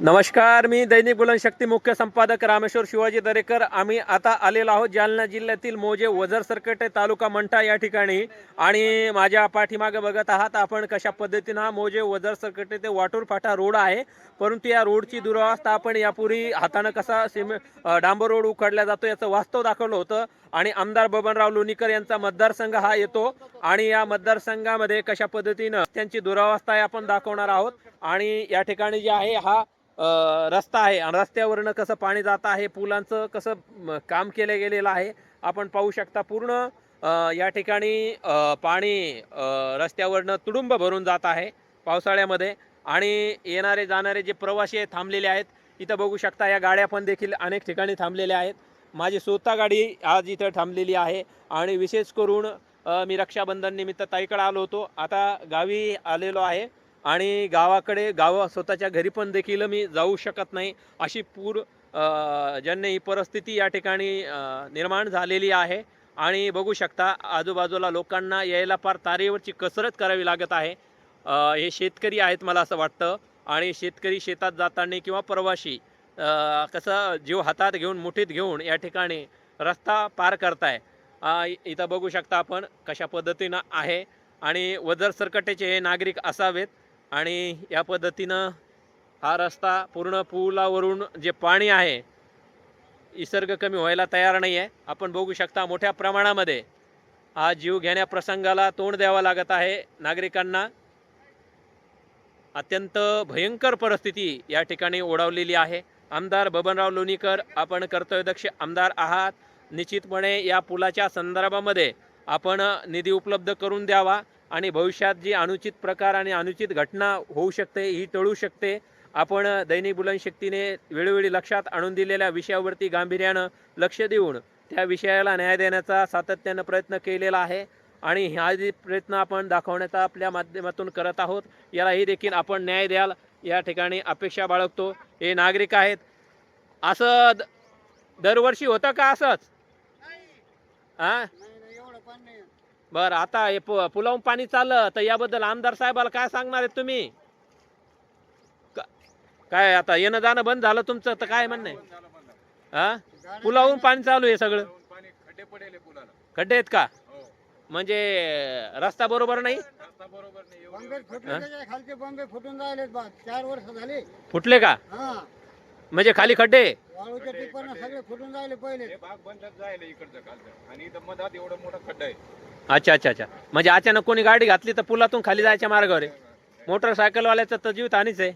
नमस्कार मी दैनिक बुलंदशक्ती मुख्य संपादक रामेश्वर शिवाजी दरेकर. आम्ही आता आलेलो आहोत जालना जिल्ह्यातील मोजे वजर सरकटे तालुका मंठा या ठिकाणी. आणि माझ्या पाठीमागे बघत आहात आपण कशा पद्धतीनं हा मोजे वजर सरकटे ते वाटूर फाटा रोड आहे. परंतु या रोडची दुरावस्था आपण यापूर्वी हातानं कसा सिमे डांबर रोड उखडला जातो याचं वास्तव दाखवलं होतं. आणि आमदार बबनराव लोणीकर यांचा मतदारसंघ हा येतो. आणि या मतदारसंघामध्ये कशा पद्धतीनं त्यांची दुरावस्था आपण दाखवणार आहोत. आणि या ठिकाणी जे आहे हा रस्ता आहे आणि रस्त्यावरनं कसं पाणी जात आहे पुलांचं कसं काम केलं गेलेलं आहे आपण पाहू शकता पूर्ण. या ठिकाणी पाणी रस्त्यावरनं तुडुंब भरून जात आहे पावसाळ्यामध्ये. आणि येणारे जाणारे जे प्रवासी आहेत थांबलेले आहेत इथं बघू शकता या गाड्या पण देखील अनेक ठिकाणी थांबलेल्या आहेत. माझी स्वतः गाडी आज इथं थांबलेली आहे आणि विशेष करून मी रक्षाबंधन निमित्त ताईकडे आलो होतो. आता गावी आलेलो आहे. आणि गावाकडे गावं स्वतःच्या घरी पण देखील मी जाऊ शकत नाही. अशी पूर जन्य ही परिस्थिती या ठिकाणी निर्माण झालेली आहे. आणि बघू शकता आजूबाजूला लोकांना यायला फार तारेवरची कसरत करावी लागत आहे. हे शेतकरी आहेत मला असं वाटतं. आणि शेतकरी शेतात जाताना किंवा प्रवासी कसं जीव हातात घेऊन मुठीत घेऊन या ठिकाणी रस्ता पार करताय. इथं बघू शकता आपण कशा पद्धतीनं आहे. आणि वजर सरकटेचे हे नागरिक असावेत. आणि या पद्धतीनं हा रस्ता पूर्ण पुलावरून जे पाणी आहे निसर्ग कमी व्हायला तयार नाही आहे आपण बघू शकता मोठ्या प्रमाणामध्ये हा जीव घेण्या प्रसंगाला तोंड द्यावा लागत आहे नागरिकांना. अत्यंत भयंकर परिस्थिती या ठिकाणी ओढावलेली आहे. आमदार बबनराव लोणीकर आपण कर्तव्यदक्ष आमदार आहात. निश्चितपणे या पुलाच्या संदर्भामध्ये आपण निधी उपलब्ध करून द्यावा. आणि भविष्यात जी अनुचित प्रकार आणि अनुचित घटना होऊ शकते ही टळू शकते. आपण दैनिक बुलंद शक्तीने वेळोवेळी लक्षात आणून दिलेल्या विषयावरती गांभीर्यानं लक्ष देऊन त्या विषयाला न्याय देण्याचा सातत्यानं प्रयत्न केलेला आहे. आणि हा जे प्रयत्न आपण दाखवण्याचा आपल्या माध्यमातून करत आहोत यालाही देखील आपण न्याय द्याल. या ठिकाणी अपेक्षा बाळगतो. हे नागरिक आहेत. असं दरवर्षी होतं का असंच? हा बरं आता हे पुलावून पाणी चाललं तर याबद्दल आमदार साहेबाला काय सांगणार आहेत तुम्ही? काय आता येणं जाणं बंद झालं तुमचं तर काय म्हणणं हा पुलावून पाणी चालू आहे सगळं. खड्डे आहेत का? म्हणजे रस्ता बरोबर नाही? फुटले फुटून का? म्हणजे खाली खड्डे? फुटून पहिले इथं आहे अच्छा अच्छा अच्छा. म्हणजे अचानक कोणी गाडी घातली तर पुलातून खाली जायच्या मार्गावर आहे? मोटरसायकलवाल्याचं तर जीवित हानीच आहे.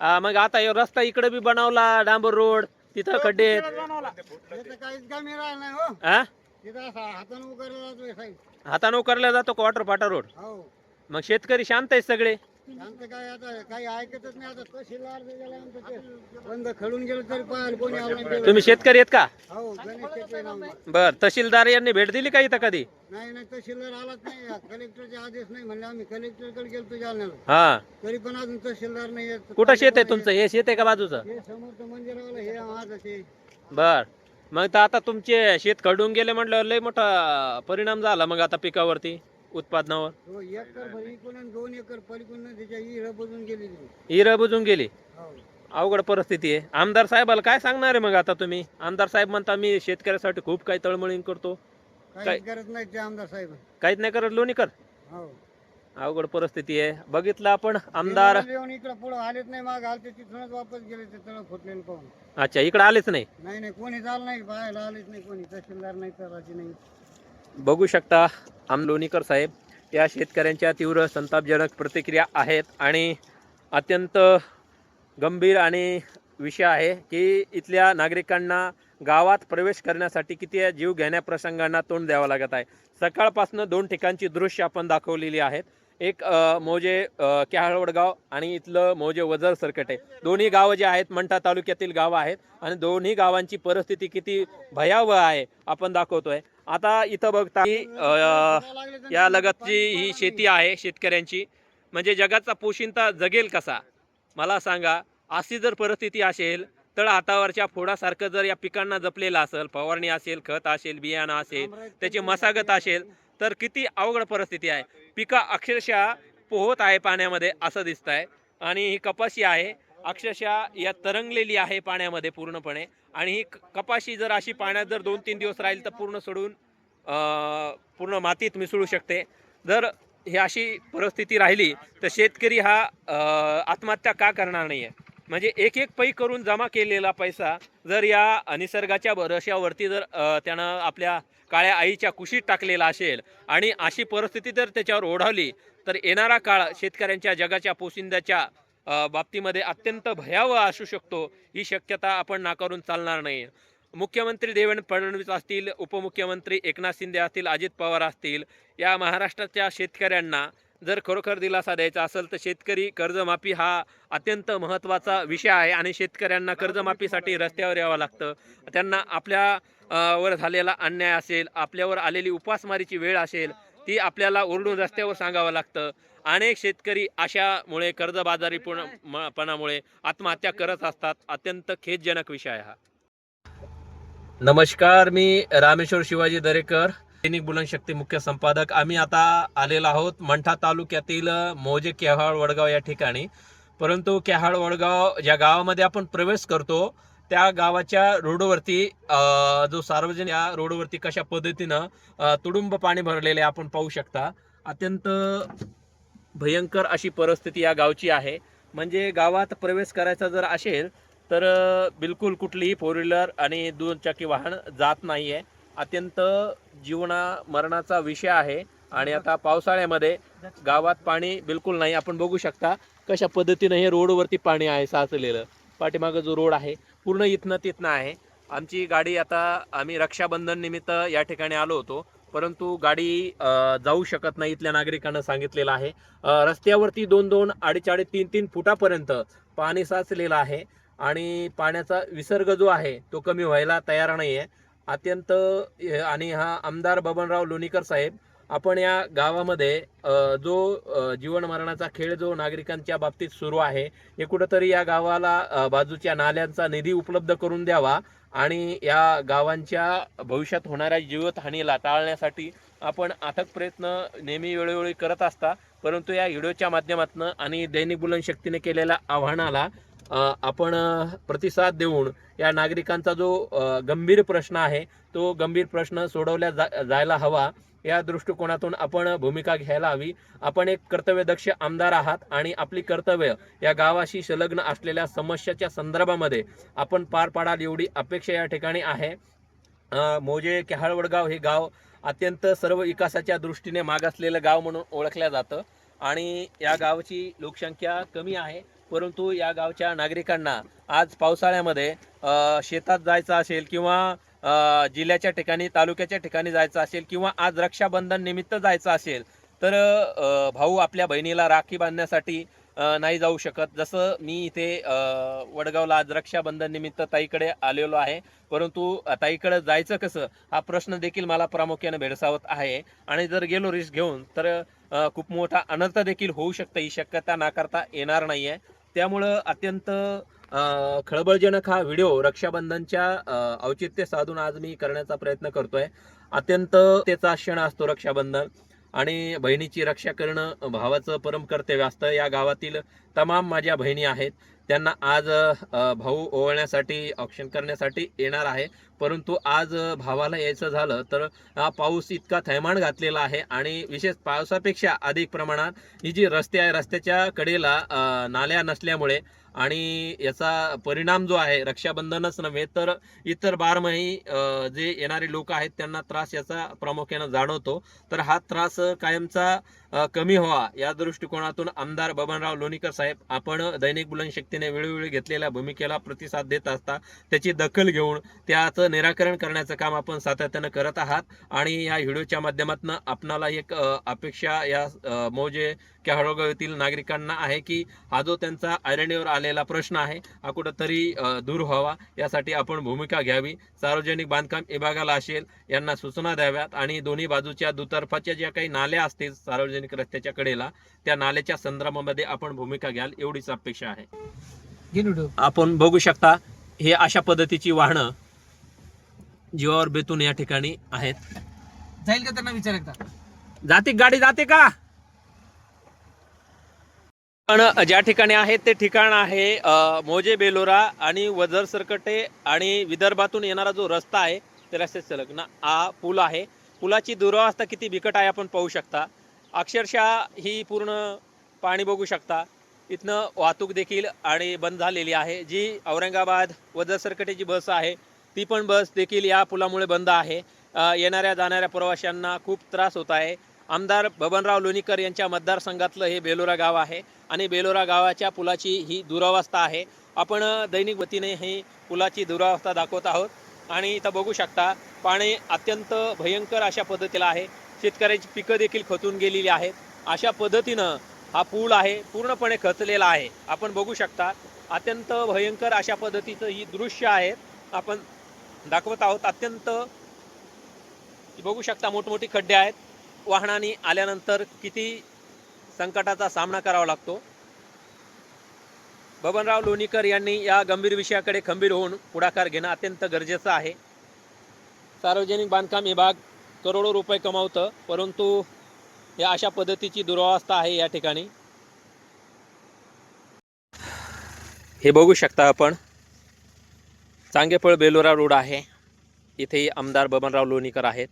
हा, मग आता ह्यो रस्ता इकडे बी बनवला डांबर रोड तिथं खड्डे आहेत. तिथं काहीच कमी राहिलं नाही हो. हा तिथं असा हातानं उकरला जातोय साहेब. हातानं उकरला जातो का वॉटर फाटा रोड हो. मग शेतकरी शांत आहेत सगळे? शांत काय आता काही ऐकतच नाही आता. तहसीलदार बी गेल्यानंतर ते. बंद खडून गेलं तरी पाहायला कोणी आलं नाही. तुम्ही शेतकरी आहेत का? हो गणेश शेट्टी नाव आहे. बर तहसीलदार यांनी भेट दिली का इथं कधी? नाही नाही तहसीलदार आलाच नाही. कलेक्टरचे आदेश नाही म्हणले आम्ही. कलेक्टरकडे जालन्याला. हा. तरी पण अजून तहसीलदार नाही येत. कुठं शेत आहे तुमचं? हे शेत आहे का बाजूचं? हे समोरचं मंदिराला हे माझं ते बर. मग तर आता तुमचे शेत खडून गेले म्हटल्यावर लय मोठा परिणाम झाला मग आता पिकावरती. उत्पादनावर? हो एकर भर इकडून आणि दोन एकर पलीकडून त्याच्या हिर बुजून गेलेली हिरं बुजून गेली? हो. अवघड परिस्थिती आहे. आमदार साहेबाला काय सांगणार आहे मग आता तुम्ही? आमदार साहेब म्हणता मी शेतकऱ्यासाठी खूप काही तळमळीन करतो. काय? काहीच करत नाही ते आमदार साहेब. काहीच नाही करत लोणीकर हो. अवघड परिस्थिती आहे. बघितलं आपण आमदार ते येऊन इकडे पुढे आलेच नाही माग आलते तिथूनच वापस गेले ते तळ फुटलेलं पाहून. अच्छा इकडे आलेच नाही? नाही नाही कोणी झालं नाही पाहायला आलेच नाही कोणी. तहसीलदार नाही तलाठी नाही. बघू शकता आम लोणीकर साहेब या शेतकऱ्यांच्या तीव्र संतापजनक प्रतिक्रिया आहेत आणि अत्यंत गंभीर आणि विषय आहे की इथल्या नागरिकांना गावात प्रवेश करण्यासाठी किती जीव घेण्या प्रसंगांना तोंड द्यावं लागत आहे. सकाळपासून दोन ठिकाणची दृश्य आपण दाखवलेली आहेत. एक मोजे क्याहळवडगाव आणि इथलं मोजे वजर सरकटे. दोन्ही गावं जे आहेत मंठा तालुक्यातील गावं आहेत आणि दोन्ही गावांची परिस्थिती किती भयावह आहे आपण दाखवतोय. आता इथं बघता या लगतची ही शेती आहे शेतकऱ्यांची. म्हणजे जगाचा पोशिंता जगेल कसा? मला सांगा अशी जर परिस्थिती असेल तर हातावरच्या फोडासारखं जर या पिकांना जपलेलं असेल फवारणी असेल खत असेल बियाणं असेल त्याची मशागत असेल तर किती अवघड परिस्थिती आहे. पिकं अक्षरशः पोहत आहे पाण्यामध्ये असं दिसत आहे आणि ही कपाशी आहे अक्षरशः या तरंगलेली आहे पाण्यामध्ये पूर्णपणे. आणि ही कपाशी जर अशी पाण्यात जर दोन तीन दिवस राहील तर पूर्ण सोडून पूर्ण मातीत मिसळू शकते. जर ही अशी परिस्थिती राहिली तर शेतकरी हा आत्महत्या का करणार नाही आहे म्हणजे एक एक पै करून जमा केलेला पैसा जर या निसर्गाच्या रश्यावरती जर त्यानं आपल्या काळ्या आईच्या कुशीत टाकलेला असेल आणि अशी परिस्थिती जर त्याच्यावर ओढावली तर येणारा काळ शेतकऱ्यांच्या जगाच्या पोशिंद्याच्या बाबतीमध्ये अत्यंत भयावह असू शकतो. ही शक्यता आपण नाकारून चालणार नाही. मुख्यमंत्री देवेंद्र फडणवीस असतील उपमुख्यमंत्री एकनाथ शिंदे असतील अजित पवार असतील या महाराष्ट्राच्या शेतकऱ्यांना जर खरोखर दिलासा द्यायचा असेल तर शेतकरी कर्जमाफी हा अत्यंत महत्त्वाचा विषय आहे आणि शेतकऱ्यांना कर्जमाफीसाठी रस्त्यावर यावं लागतं. त्यांना आपल्या वर झालेला अन्याय असेल आपल्यावर आलेली उपासमारीची वेळ असेल ती आपल्याला ओरडून रस्त्यावर सांगावं लागतं. अनेक शेतकरी अशामुळे कर्जबाजारीपणामुळे आत्महत्या करत असतात. अत्यंत खेदजनक विषय आहे हा. नमस्कार मी रामेश्वर शिवाजी दरेकर दैनिक बुलनशक्ती मुख्य संपादक. आम्ही आता आलेलो आहोत मंठा तालुक्यातील मोजे केहाळ वडगाव या ठिकाणी. परंतु केहाळ वडगाव ज्या गावामध्ये आपण प्रवेश करतो त्या गावाच्या रोडवरती जो सार्वजनिक या रोडवरती कशा पद्धतीनं तुडुंब पाणी भरलेले आपण पाहू शकता. अत्यंत भयंकर अशी परिस्थिती या गावची आहे. म्हणजे गावात प्रवेश करायचा जर असेल तर बिलकुल कुठलीही फोर व्हीलर आणि दुचाकी वाहन जात नाही आहे अत्यंत जीवना मरणाचा विषय आहे. आणि आता पावसाळ्यामध्ये गावात पाणी बिलकुल नाही. आपण बघू शकता कशा पद्धतीनं हे रोडवरती पाणी आहे साचलेलं. पाठीमागं जो रोड आहे पूर्ण इथनं तिथनं आहे. आमची गाडी आता आम्ही रक्षाबंधन निमित्त या ठिकाणी आलो होतो परंतु गाडी जाऊ शकत नाही इथल्या नागरिकांना सांगितलेलं आहे. रस्त्यावरती दोन दोन अडीच अडीच तीन तीन फुटापर्यंत पाणी साचलेलं आहे आणि पाण्याचा विसर्ग जो आहे तो कमी व्हायला तयार नाही आहे अत्यंत आणि हा आमदार बबनराव लोणीकर साहेब आपण या गावामध्ये जो जीवन मरणाचा खेळ जो नागरिकांच्या बाबतीत सुरू आहे हे कुठंतरी या गावाला बाजूच्या नाल्यांचा निधी उपलब्ध करून द्यावा आणि या गावांच्या भविष्यात होणाऱ्या जीवितहानीला टाळण्यासाठी आपण अथक प्रयत्न नेहमी वेळोवेळी करत असता परंतु या व्हिडिओच्या माध्यमातून आणि दैनिक बुलनशक्तीने केलेल्या आव्हानाला आपण प्रतिसाद देऊन या नागरिकांचा जो गंभीर प्रश्न आहे तो गंभीर प्रश्न सोडवल्या जा जायला हवा. या दृष्टिकोनातून आपण भूमिका घ्यायला हवी. आपण एक कर्तव्यदक्ष आमदार आहात आणि आपली कर्तव्य या गावाशी संलग्न असलेल्या समस्याच्या संदर्भामध्ये आपण पार पाडाल एवढी अपेक्षा या ठिकाणी आहे. मोजे केहाळवडगाव हे गाव अत्यंत सर्व विकासाच्या दृष्टीने मागासलेलं गाव म्हणून ओळखलं जातं. आणि या गावची लोकसंख्या कमी आहे परंतु या गावच्या नागरिकांना आज पावसाळ्यामध्ये शेतात जायचं असेल किंवा जिल्ह्याच्या ठिकाणी तालुक्याच्या ठिकाणी जायचं असेल किंवा आज रक्षाबंधन निमित्त जायचं असेल तर भाऊ आपल्या बहिणीला राखी बांधण्यासाठी नाही जाऊ शकत. जसं मी इथे वडगावला आज रक्षाबंधन निमित्त ताईकडे आलेलो आहे परंतु ताईकडे जायचं कसं हा प्रश्न देखील मला प्रामुख्याने भेडसावत आहे. आणि जर गेलो रिस्क घेऊन तर खूप मोठा अनर्थ देखील होऊ शकतं. ही शक्यता नाकारता येणार नाही आहे त्यामुळं अत्यंत खळबळजनक हा व्हिडिओ रक्षाबंधनच्या औचित्य साधून आज मी करण्याचा प्रयत्न करतोय. अत्यंत त्याचा क्षण असतो रक्षाबंधन आणि बहिणीची रक्षा करणं भावाचं परम कर्तव्य असतं. या गावातील तमाम माझ्या बहिणी आहेत. त्यांना आज भाऊ ओवळण्यासाठी ऑप्शन करण्यासाठी येणार आहे. परंतु आज भावाला यायचं झालं तर हा पाऊस इतका थैमान घातलेला आहे आणि विशेष पावसापेक्षा अधिक प्रमाणात ही जी रस्ते आहे रस्त्याच्या कडेला नाल्या नसल्यामुळे आणि याचा परिणाम जो आहे रक्षाबंधनच नव्हे तर इतर बारमाही जे येणारे लोक आहेत त्यांना त्रास याचा प्रामुख्यानं जाणवतो. तर हा त्रास कायमचा कमी व्हावा. या दृष्टिकोनातून आमदार बबनराव लोणीकर साहेब आपण दैनिक बुलनशक्तीने वेळोवेळी घेतलेल्या भूमिकेला प्रतिसाद देत असता त्याची दखल घेऊन त्याचं निराकरण करण्याचं काम आपण सातत्यानं करत आहात. आणि या व्हिडिओच्या माध्यमातून आपणाला एक अपेक्षा या मोजे मौजे केहळगाव येथील नागरिकांना आहे की हा जो त्यांचा ऐरणीवर आलेला प्रश्न आहे हा कुठंतरी दूर व्हावा. यासाठी आपण भूमिका घ्यावी. सार्वजनिक बांधकाम विभागाला असेल यांना सूचना द्याव्यात. आणि दोन्ही बाजूच्या दुतर्फाच्या ज्या काही नाल्या असतील सार्वजनिक रस्त्याच्या कडेला त्या नाल्याच्या संदर्भामध्ये आपण भूमिका घ्याल एवढीच अपेक्षा आहे. आपण बघू शकता हे अशा पद्धतीची वाहनं जीवावर बेतून या ठिकाणी आहेत. जाईल का त्यांना विचार एकदा? जाते गाडी? जाते का? पण ज्या ठिकाणी आहे ते ठिकाण आहे मोजे बेलोरा आणि वझर सरकटे आणि विदर्भातून येणारा जो रस्ता आहे ते रस्त्यात संलग्न हा पूल आहे. पुलाची दुरावस्था किती बिकट आहे आपण पाहू शकता. अक्षरशः ही पूर्ण पाणी बघू शकता. इथनं वाहतूक देखील आणि बंद झालेली आहे. जी औरंगाबाद वझर सरकटेची बस आहे ती पण बस देखील या पुलामुळे बंद आहे. येणाऱ्या जाणाऱ्या प्रवाशांना खूप त्रास होत आहे. आमदार बबनराव लोणीकर यांच्या मतदारसंघातलं हे बेलोरा गाव आहे आणि बेलोरा गावाच्या पुलाची ही दुरावस्था आहे. आपण दैनिक वतीने ही पुलाची दुरावस्था दाखवत आहोत. आणि इथं बघू शकता पाणी अत्यंत भयंकर अशा पद्धतीला आहे. शेतकऱ्याची पिकं देखील खचून गेलेली आहेत. अशा पद्धतीनं हा पूल आहे पूर्णपणे खचलेला आहे. आपण बघू शकता अत्यंत भयंकर अशा पद्धतीचं ही दृश्य आहे. आपण दाखवत आहोत अत्यंत बघू शकता मोठमोठी खड्डे आहेत. वाहनाने आल्यानंतर किती संकटाचा सामना करावा लागतो. बबनराव लोणीकर यांनी या गंभीर विषयाकडे खंबीर होऊन पुढाकार घेणं अत्यंत गरजेचं आहे. सार्वजनिक बांधकाम विभाग करोडो रुपये कमावतं परंतु या अशा पद्धतीची दुरावस्था आहे या ठिकाणी. हे बघू शकता आपण. चांगेफळ बेलोरा रोड आहे. इथे आमदार बबनराव लोणीकर आहेत.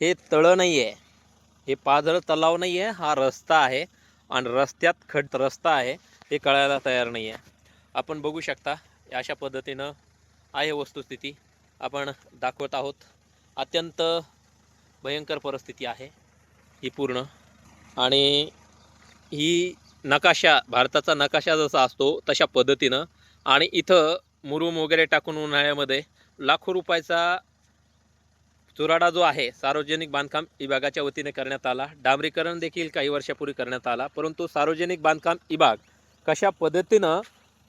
हे तळं नाही आहे हे पाझर तलाव नाही आहे हा रस्ता आहे आणि रस्त्यात खड रस्ता आहे. हे कळायला तयार नाही आहे आपण बघू शकता या अशा पद्धतीनं आहे वस्तुस्थिती. आपण दाखवत आहोत. अत्यंत भयंकर परिस्थिती आहे ही पूर्ण. आणि ही नकाशा भारताचा नकाशा जसा असतो तशा पद्धतीनं. आणि इथं मुरुम वगैरे टाकून उन्हाळ्यामध्ये लाखो रुपयाचा चुराडा जो आहे सार्वजनिक बांधकाम विभागाच्या वतीने करण्यात आला. डांबरीकरण देखील काही वर्षापूर्वी करण्यात आला. परंतु सार्वजनिक बांधकाम विभाग कशा पद्धतीनं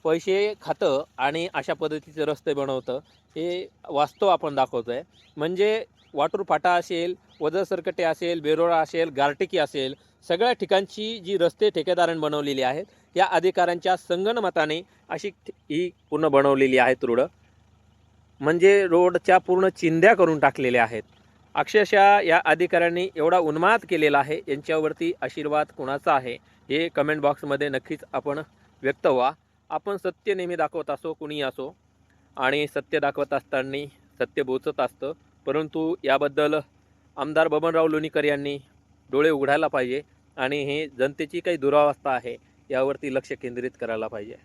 पैसे खातं आणि अशा पद्धतीचे रस्ते बनवतं हे वास्तव आपण दाखवतो आहे म्हणजे वाटूर फाटा असेल वजर सरकटे असेल बेरोळा असेल गारटेकी असेल सगळ्या ठिकाणची जी रस्ते ठेकेदारांनी बनवलेली आहेत या अधिकाऱ्यांच्या संगणमताने अशी ही पूर्ण बनवलेली आहेत रोडं. म्हणजे रोडच्या पूर्ण चिंध्या करून टाकलेल्या आहेत. अक्षरशः या अधिकाऱ्यांनी एवढा उन्माद केलेला आहे यांच्यावरती आशीर्वाद कुणाचा आहे हे कमेंट बॉक्समध्ये नक्कीच आपण व्यक्त व्हा. आपण सत्य नेहमी दाखवत असो कुणी असो आणि सत्य दाखवत असताना सत्य बोचत असतं. परंतु याबद्दल आमदार बबनराव लोणीकर यांनी डोळे उघडायला पाहिजे आणि हे जनतेची काही दुरावस्था आहे यावरती लक्ष केंद्रित करायला पाहिजे.